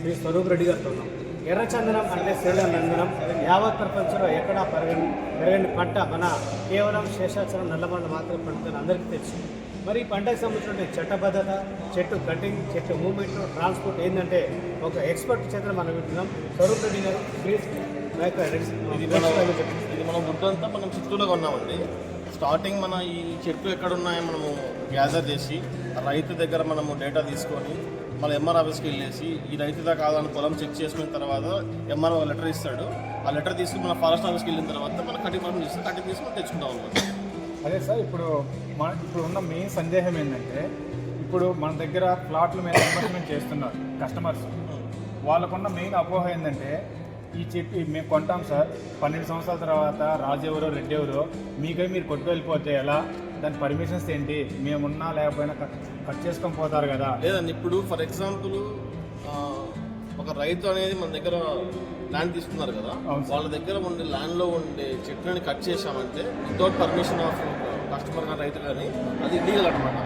శ్రీ స్వరూప్ రెడ్డి గారితో ఉన్నాం. ఎర్రచందనం అంటే శ్రీలందనం యావత్ ప్రపంచంలో ఎక్కడా పెరగని పెరగని పంట మన కేవలం శేషాచలం నల్లబండ మాత్రమే పండుతుంది అందరికీ తెలుసు. మరి ఈ పంటకు సంబంధించిన చట్టబద్ధత చెట్టు కటింగ్ చెట్టు మూవ్మెంట్ ట్రాన్స్పోర్ట్ ఏంటంటే ఒక ఎక్స్పర్ట్ చేత మనం వింటున్నాం. స్వరూప్ రెడ్డి గారు ప్లీజ్. ఇది మన ఇది మనం గుడ్డంతా మనం చిత్తూరులో కొన్నామండి. స్టార్టింగ్ మన ఈ చెట్లు ఎక్కడ ఉన్నాయో మనము గ్యాదర్ చేసి రైతు దగ్గర మనము డేటా తీసుకొని మన ఎంఆర్ ఆఫీస్కి వెళ్ళేసి ఈ రైతుదా కాదని పొలం చెక్ చేసుకున్న తర్వాత ఎంఆర్ఓ లెటర్ ఇస్తాడు. ఆ లెటర్ తీసుకుని మన ఫారెస్ట్ ఆఫీస్కి వెళ్ళిన తర్వాత మన కటింగ్ పర్మిషన్ ఇస్తే కటింగ్ తీసుకుని తెచ్చుకుంటాం అనమాట. అదే సార్ ఇప్పుడు మన ఇప్పుడు ఉన్న మెయిన్ సందేహం ఏంటంటే ఇప్పుడు మన దగ్గర ప్లాట్ల మీద ఇన్వెస్ట్మెంట్ చేస్తున్నారు కస్టమర్స్ వాళ్ళకున్న మెయిన్ అపోహ ఏంటంటే ఈ చెప్పి మేము కొంటాం సార్ పన్నెండు సంవత్సరాల తర్వాత రాజు ఎవరో రెడ్డి ఎవరో మీకై మీరు కొట్టుకెళ్ళిపోతే ఎలా? దాని పర్మిషన్స్ ఏంటి? మేమున్నా లేకపోయినా కట్ చేసుకొని పోతారు కదా. లేదండి ఇప్పుడు ఫర్ ఎగ్జాంపుల్ ఒక రైతు అనేది మన దగ్గర ల్యాండ్ తీసుకున్నారు కదా. అవును సార్. వాళ్ళ దగ్గర ఉండే ల్యాండ్లో ఉండే చెట్లని కట్ చేశామంటే వితౌట్ పర్మిషన్ ఆఫ్ కస్టమర్ కానీ రైతు కానీ అది ఇల్లీగల్ అనమాట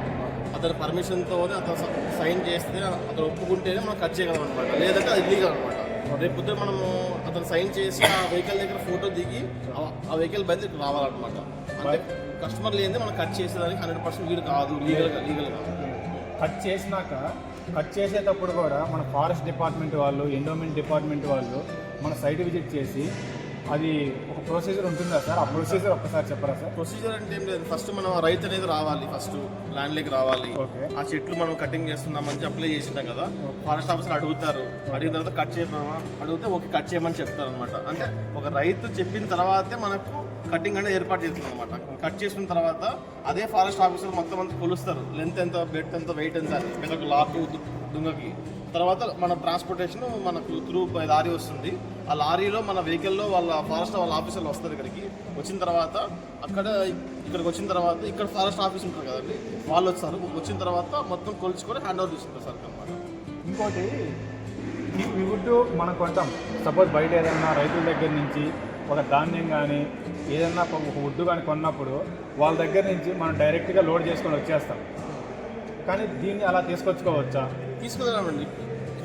అతని పర్మిషన్తో అతను సైన్ చేస్తే అతను ఒప్పుకుంటేనే మనం కట్ చేయగలం అనమాట లేదంటే అది ఇల్లీగల్ అనమాట రేపు పొద్దున మనము అతను సైన్ చేసి ఆ వెహికల్ దగ్గర ఫోటో దిగి ఆ- ఆ వెహికల్ బయటకు రావాలన్నమాట. అంటే కస్టమర్ లేనిదే మనం కట్ చేసేదానికి హండ్రెడ్ పర్సెంట్ వీలు కాదు లీగల్గా లీగల్ కాదు కట్ చేసినాక కట్ చేసేటప్పుడు కూడా మన ఫారెస్ట్ డిపార్ట్మెంట్ వాళ్ళు ఎండోమెంట్ డిపార్ట్మెంట్ వాళ్ళు మన సైట్ విజిట్ చేసి అది ఒక ప్రొసీజర్ ఉంటుందా సార్? ఆ ప్రొసీజర్ ఒక్కసారి చెప్పరా సార్? ప్రొసీజర్ అంటే ఏం లేదు. ఫస్ట్ మనం రైతు అనేది రావాలి. ఫస్ట్ ల్యాండ్లోకి రావాలి. ఓకే. ఆ చెట్లు మనం కటింగ్ చేస్తున్నామని అప్లై చేసింటాం కదా. ఫారెస్ట్ ఆఫీసర్ అడుగుతారు. అడిగిన తర్వాత కట్ చేయమా? అడిగితే ఓకే కట్ చేయమని చెప్తారు అనమాట అంటే ఒక రైతు చెప్పిన తర్వాతే మనకు కటింగ్ అనేది ఏర్పాటు చేస్తుంది అనమాట కట్ చేసిన తర్వాత అదే ఫారెస్ట్ ఆఫీసర్ మొత్తం అంతా కొలుస్తారు. లెంత్ ఎంత బెడ్ ఎంత వెయిట్ ఎంత అని. లాకు దుంగకి తర్వాత మన ట్రాన్స్పోర్టేషన్ మనకు త్రూ లారీ వస్తుంది. ఆ లారీలో మన వెహికల్లో వాళ్ళ ఫారెస్ట్ వాళ్ళ ఆఫీసర్లు వస్తారు ఇక్కడికి. వచ్చిన తర్వాత అక్కడ ఇక్కడికి వచ్చిన తర్వాత ఇక్కడ ఫారెస్ట్ ఆఫీస్ ఉంటారు కదండి వాళ్ళు వస్తారు. వచ్చిన తర్వాత మొత్తం కొలుచుకొని హ్యాండ్ ఓవర్ తీసుకుంటారు సార్ అనమాట ఇంకోటి ఈ వుడ్ మనం కొంటాం సపోజ్ బయట ఏదైనా రైతుల దగ్గర నుంచి ఒక ధాన్యం కానీ ఏదైనా ఒక వుడ్ కానీ కొన్నప్పుడు వాళ్ళ దగ్గర నుంచి మనం డైరెక్ట్గా లోడ్ చేసుకొని వచ్చేస్తాం. కానీ దీన్ని అలా తీసుకొచ్చుకోవచ్చా? తీసుకురామండి.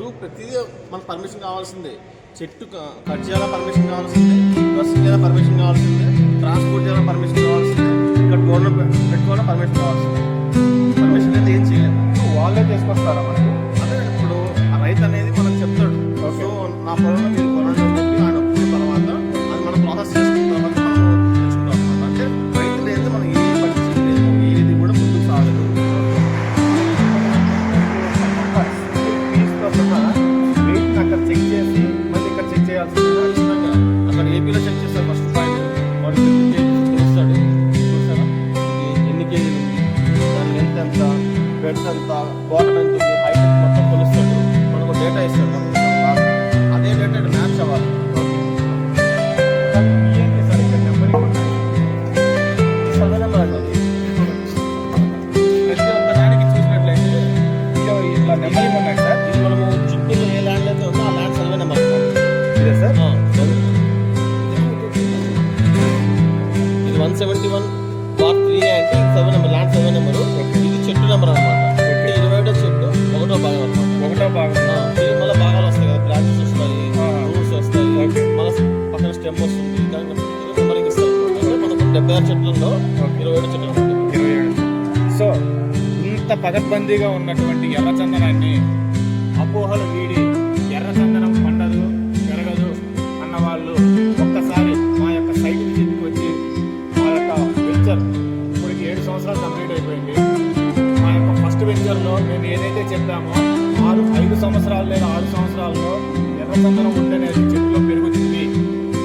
త్రూ ప్రతిదీ మనకు పర్మిషన్ కావాల్సిందే. చెట్టు కట్ చేయాలా పర్మిషన్ కావాల్సిందే బస్సు చేయాలా పర్మిషన్ కావాల్సిందే ట్రాన్స్పోర్ట్ చేయాలా పర్మిషన్ కావాల్సిందే ఇక్కడ బోర్డులో పెట్టుకోవాలా పర్మిషన్ కావాల్సిందే. పర్మిషన్ అయితే ఏం చేయలేము వాళ్ళే తీసుకొస్తారా మనకి అదే ఇప్పుడు ఆ రైతు అనేది మనకు చెప్తాడు. సో నా పొలంలో సెవెంటీ వన్ బార్ త్రీ అంటే survey number land survey number ఇది చెట్టు నెంబర్ అనమాట ఇరవై ఒకటో చెట్టు ఒకటో భాగం అనమాట ఒకటో భాగం. మళ్ళీ భాగాలు వస్తాయి కదా బ్రాంచెస్ వస్తాయి. రూట్స్ వస్తాయి. మళ్ళీ పక్కన స్టెమ్ వస్తుంది దానికి నెంబరింగ్ ఇస్తారు అంటే మనకు డెబ్బై ఆరు చెట్లలో. ఇరవై ఏడు చెట్లు ఇరవై ఏడు. సో ఇంత పగడ్బందీగా ఉన్నటువంటి ఎర్రచందనాన్ని అపోహలు వీడి ఎర్రచందనం పండదు పెరగదు అన్న చెప్పామో ఆరు ఐదు సంవత్సరాలు లేదా ఆరు సంవత్సరాల్లో ఎర్రచందనం ఉంటేనే చెట్టులో పెరుగుతుంది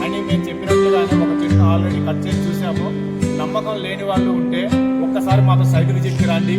అని మేము చెప్పినట్లుగానే ఒక చెట్టు ఆల్రెడీ కట్ చేసి చూసాము. నమ్మకం లేని వాళ్ళు ఉంటే ఒక్కసారి మాతో సైట్ విజిట్కి రండి